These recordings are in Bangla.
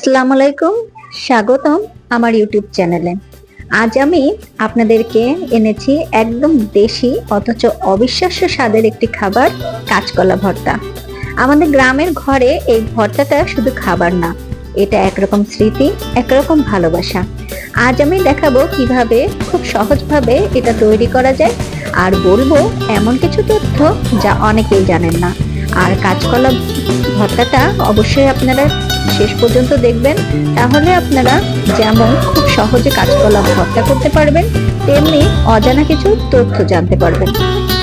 আসসালামু আলাইকুম, স্বাগতম আমার ইউটিউব চ্যানেলে। আজ আমি আপনাদেরকে এনেছি একদম দেশি অথচ অবিশ্বাস্য স্বাদের একটি খাবার, কাঁচকলা ভর্তা। আমাদের গ্রামের ঘরে এই ভর্তাটা শুধু খাবার না, এটা একরকম স্মৃতি, একরকম ভালোবাসা। আজ আমি দেখাবো কীভাবে খুব সহজভাবে এটা তৈরি করা যায়, আর বলব এমন কিছু তথ্য যা অনেকেই জানেন না। আর কাঁচকলা ভর্তাটা অবশ্যই আপনারা শেষ পর্যন্ত দেখবেন। তাহলে আপনারা যেমন খুব সহজে কাঁচকলা ভর্তা করতে পারবেন, তেমনি অজানা কিছু তথ্য জানতে পারবেন।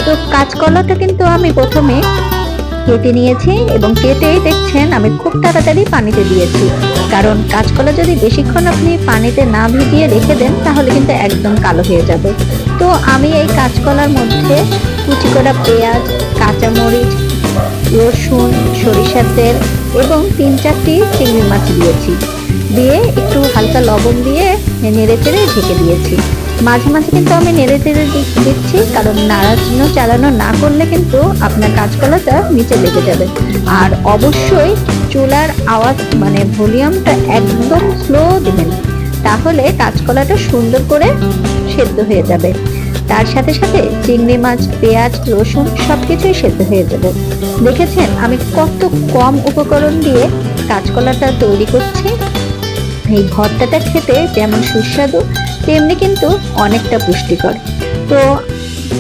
তো কাঁচকলাটা কিন্তু আমি প্রথমে কেটে নিয়েছি এবং কেটেই দেখছেন আমি খুব তাড়াতাড়ি পানিতে দিয়েছি। কারণ কাঁচকলা যদি বেশিক্ষণ আপনি পানিতে না ভিজিয়ে রেখে দেন, তাহলে কিন্তু একদম কালো হয়ে যাবে। তো আমি এই কাঁচকলার মধ্যে কুচি করা পেঁয়াজ, কাঁচামরিচ রসুন, সরিষার তেল এবং তিন চারটি চিংড়ি মাছ দিয়েছি। দিয়ে একটু হালকা লবণ দিয়ে নেড়ে চেড়ে ঢেকে দিয়েছি। মাঝে মাঝে কিন্তু আমি নেড়ে চেড়ে দিচ্ছি, কারণ নাড়াচানো চালানো না করলে কিন্তু আপনার কাঁচকলাটা নিচে লেগে যাবে। আর অবশ্যই চুলার আওয়াজ মানে ভলিউমটা একদম স্লো দিবেন। তাহলে কাঁচকলাটা সুন্দর করে সেদ্ধ হয়ে যাবে। তার সাথে সাথে চিংড়ি মাছ, পেঁয়াজ, রসুন সবকিছুই সেদ্ধ হয়ে যাবে। দেখেছেন আমি কত কম উপকরণ দিয়ে কাঁচকলাটা তৈরি করছি? এই ভর্তাটা খেতে যেমন সুস্বাদু, তেমনি কিন্তু অনেকটা পুষ্টিকর। তো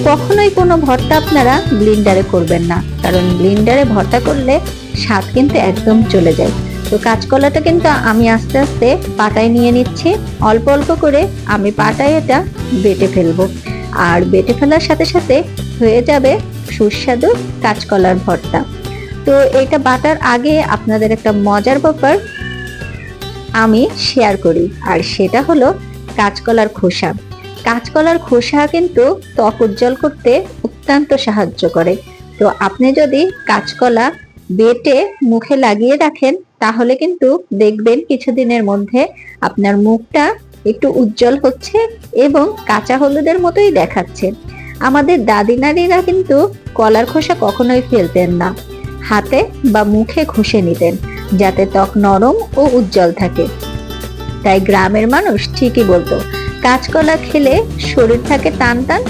কখনোই কোনো ভর্তা আপনারা ব্লিন্ডারে করবেন না, কারণ ব্লিন্ডারে ভর্তা করলে স্বাদ কিন্তু একদম চলে যায়। তো কাঁচকলাটা কিন্তু আমি আস্তে আস্তে পাটায় নিয়ে নিচ্ছি। অল্প অল্প করে আমি পাটায় এটা বেটে ফেলব। আর বেটে ফেলার সাথে সাথে হয়ে যাবে সুস্বাদু কাঁচকলার ভর্তা। তো এটা বাটার আগে আপনাদের একটা মজার ব্যাপার আমি শেয়ার করি, আর সেটা হলো কাঁচকলার খোসা। কাঁচকলার খোসা কিন্তু ত্বক উজ্জ্বল করতে অত্যন্ত সাহায্য করে। তো আপনি যদি কাঁচকলা বেটে মুখে লাগিয়ে রাখেন, তাহলে কিন্তু দেখবেন কিছুদিনের মধ্যে আপনার মুখটা একটু উজ্জ্বল হচ্ছে এবং কাঁচা হলুদের মতোই দেখাচ্ছে। আমাদের দাদি নারীরা কিন্তু কলার খোসা কখনোই ফেলতেন না। হাতে বা মুখে ঘষে নিতেন, যাতে ত্বক নরম ও উজ্জ্বল থাকে। তাই গ্রামের মানুষ ঠিকই বলতো, কাঁচকলা খেলে শরীর থাকে টান টান,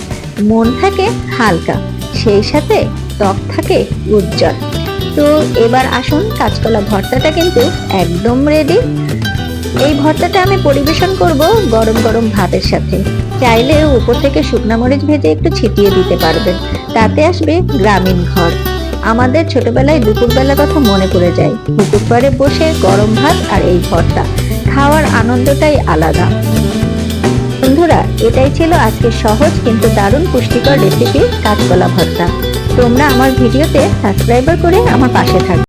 মন থাকে হালকা, সেই সাথে ত্বক থাকে উজ্জ্বল। তো এবার আসুন কাঁচকলা ভর্তাটা কিন্তু একদম রেডি এই ভর্তাটা আমি পরিবেশন করব গরম গরম ভাতের সাথে। চাইলে উপর থেকে শুকনো মরিচ ভেজে একটু ছিটিয়ে দিতে পারবেন তাতে আসবে গ্রামীণ ঘর। আমাদের ছোটবেলায় দুপুরবেলার কথা মনে পড়ে যায়। দুপুর পাড়ে বসে গরম ভাত আর এই ভর্তা। খাওয়ার আনন্দটাই আলাদা। বন্ধুরা, এটাই ছিল আজকের সহজ কিন্তু দারুণ পুষ্টিকর রেসিপি কাঁচকলা ভর্তা। তোমরা আমার ভিডিওতে সাবস্ক্রাইবার করে আমার পাশে থাকবে